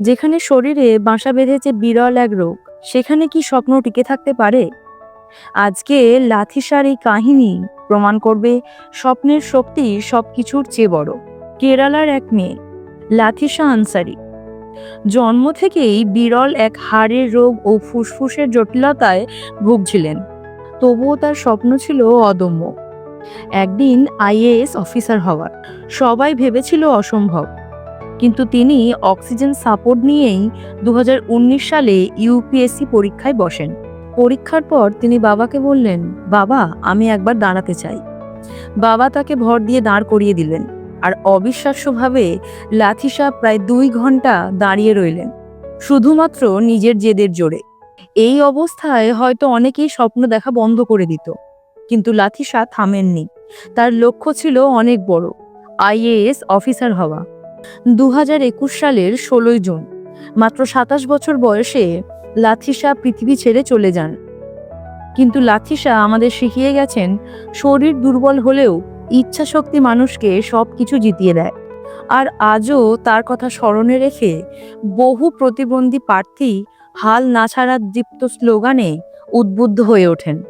যেখানে শরীরে বাসা বেঁধেছে বিরল এক রোগ, সেখানে কি স্বপ্ন টিকে থাকতে পারে? আজকে লাথিসার এই কাহিনী প্রমাণ করবে স্বপ্নের শক্তি সব কিছুর চেয়ে বড়। কেরালার এক মেয়ে, লাথিসা আনসারি। জন্ম থেকেই বিরল এক হাড়ের রোগ ও ফুসফুসের জটিলতায় ভুগছিলেন। তবুও তার স্বপ্ন ছিল অদম্য। একদিন আইএএস অফিসার হওয়ার। সবাই ভেবেছিল অসম্ভব। কিন্তু তিনি অক্সিজেন সাপোর্ট নিয়েই দু হাজার উনিশ সালে ইউপিএসসি পরীক্ষায় বসেন। পরীক্ষার পর তিনি বাবাকে বললেন, বাবা, আমি একবার দাঁড়াতে চাই। বাবা তাকে ভর দিয়ে দাঁড় করিয়ে দিলেন আর অবিশ্বাস্যভাবে লাথিসা প্রায় দুই ঘণ্টা দাঁড়িয়ে রইলেন, শুধুমাত্র নিজের জেদের জোরে। এই অবস্থায় হয়তো অনেকেই স্বপ্ন দেখা বন্ধ করে দিত, কিন্তু লাথিসা থামেননি। তার লক্ষ্য ছিল অনেক বড়, আইএএস অফিসার হওয়া। দু সালের ষোলোই জুন। মাত্র সাতাশ বছর বয়সে লাথিসা পৃথিবী ছেড়ে চলে যান। কিন্তু লাথিসা আমাদের শিখিয়ে গেছেন, শরীর দুর্বল হলেও ইচ্ছা শক্তি মানুষকে সব কিছু জিতিয়ে দেয়। আর আজও তার কথা স্মরণে রেখে বহু প্রতিবন্ধী প্রার্থী হাল না ছাড়ার দীপ্ত স্লোগানে উদ্বুদ্ধ হয়ে ওঠেন।